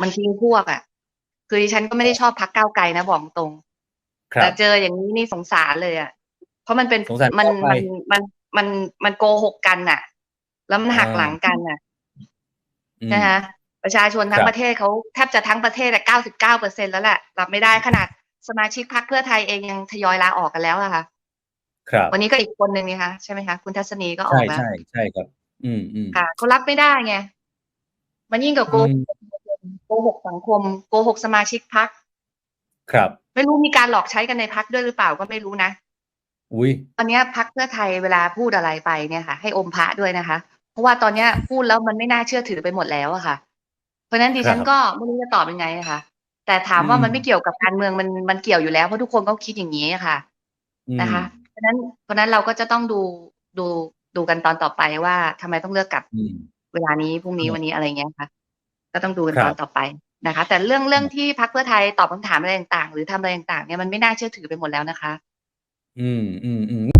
มันทิ้งพวกอะ คือดิฉันก็ไม่ได้ชอบพักก้าวไกลนะบอกตรงครัแต่บเจออย่างนี้นี่สงสารเลยอะ เพราะมันเป็นสงสารมันก้าวไกลมันมันมันมันโกหกกันน่ะ แล้วมันหักอ่าหลังกันน่ะอืมนะคะประชาชนทั้คงรับประเทศเขาแทบจะทั้งประเทศเก้าสิบเก้าเปอร์เซ็นแล้วแหละรับไม่ได้ขนาดสมาชิกพรรคเพื่อไทยเองยังทยอยลาออกกันแล้วอะค่ะ ครับ วันนี้ก็อีกคนหนึ่งนี่คะใช่ไหมคะคุณทัศนีก็ออใช่กแล้วใช่ใช่ครับ อืมอืมค่ะเขารับไม่ได้ไงมันยิ่งกับโกอืหมก โกหกสังคม โกหกสมาชิกพรรคครับ ไม่รู้มีการหลอกใช้กันในพรรคด้วยหรือเปล่าก็ไม่รู้นะอุ้ยตอนเนี้ยพรรคเพื่อไทยเวลาพูดอะไรไปเนี่ยค่ะ ให้อมพระด้วยนะคะ เพราะว่าตอนเนี้ยพูดแล้วมันไม่น่าเชื่อถือไปหมดแล้วอะค่ะ เพราะฉะนั้นดิฉันครับก็ไม่รู้จะตอบยังไงอะค่ะแต่ถามว่าอืมมันไม่เกี่ยวกับการเมืองมันมันเกี่ยวอยู่แล้วเพราะทุกคนก็คิดอย่างนี้อะค่ะอืมนะคะ เพราะฉะนั้นเพราะฉะนั้นเราก็จะต้องดูดูดูกันตอนต่อไปว่าทำไมต้องเลือกกลับอืมเวลานี้พรุ่งนี้ครับวันนี้อะไรเงี้ยค่ะ ก็ต้องดูกันครัตบอนต่อไปนะคะ แต่เรื่องเรื่องที่พรรคเพื่อไทยตอบคำถามอะไรต่างๆ หรือทำอะไรต่างๆเนี่ยมันไม่น่าเชื่อถือไปหมดแล้วนะคะ อืมอืมอืม